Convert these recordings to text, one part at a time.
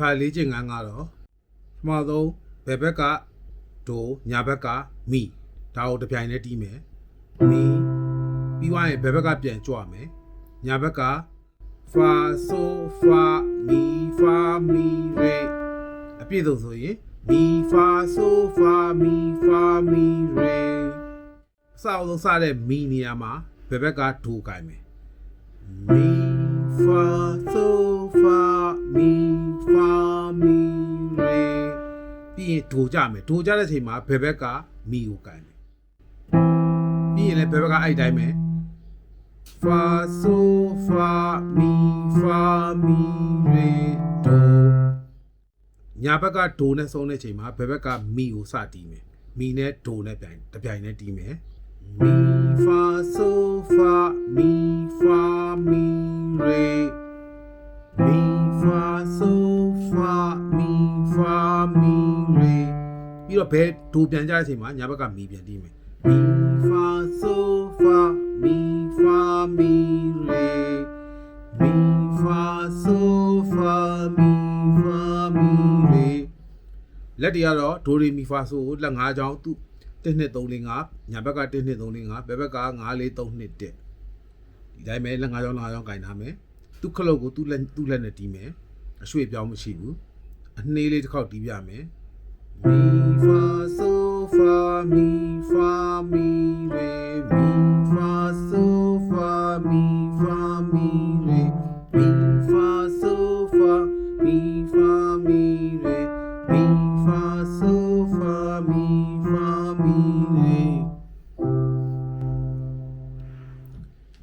ခါလေးကျင်ငန်းကတော့ပထမဆုံးဘယ်ဘက်ကဒိုညာဘက်ကမီဒါကိုတစ်ပြိုင်တည်းတီးမယ်မီပြီးသွားရင်ဘယ်ဘက်ကပြန်ကြွမယ်ညာဘက်ကဖာဆိုဖာမီဖာမီရေအပြည့်စုံဆိုရင်မီဖာဆိုဖာမီဖာမီရေအစအောင်ဆုံးစတဲ့မီနေရာမှာဘယ်ဘက်ကဒိုကိုင်မယ် mi fa so fa mi ဒိုကြမယ်ဒိုကြတဲ့အချိန်မှာဘယ်ဘက်ကမီကိုကန်မယ်ပြီးရင်လည်းဘယ်ဘက်ကအဲ့တိုင်းပဲ fa so fa mi fa mi re do ညာဘက်ကဒိုနဲ့ဆုံးတဲ့အချိန်မှာဘယ်ဘက်ကမီကိုစတီးမယ်မီနဲ့ဒိုနဲ့ပြိုင်တစ်ပြိုင်နဲ့တီးမယ် mi fa so fa mi fa mi re mi fa so fa mi fa mi re ပြီးတော့ဘယ်ဒိုပြန်ကြတဲ့အချိန်မှာညာဘက်ကမီပြန်တီးမယ် mi fa so fa mi fa mi re mi fa so fa mi fa mi re လက်တွေကတော့ဒိုရီမီဖာဆိုကိုလက်၅ချောင်းသူ1 2 3 4 5ညာဘက်က1 2 3 4 5ဘယ်ဘက်က9 4 3 2 1ဒီတိုင်းပဲလက်၅ချောင်း၅ချောင်းကင်ထားမယ်သူခလုတ်ကိုသူ့လက်သူ့လက်နဲ့တီးမယ်အရွှေ့ပြောင်းမရှိဘူး အနှေးလေးတစ်ခေါက်တီးပြမယ်မီဖာဆိုဖာမီဖာမီရေမီဖာဆိုဖာမီဖာမီရေမီဖာဆိုဖာမီဖာမီရေ mi fa so fa mi fa mi re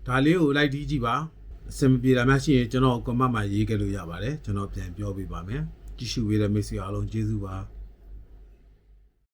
ဒါလေးကိုလိုက်တီးကြည့်ပါအဆင်မပြေတာများရှိရင်ကျွန်တော်ကွန်မန့်မှာရေးခဲ့လို့ရပါတယ်ကျွန်တော်ပြန်ပြောပြပါမယ် ကြည့်ရှုပေးတဲ့မိတ်ဆွေအားလုံးကျေးဇူးပါ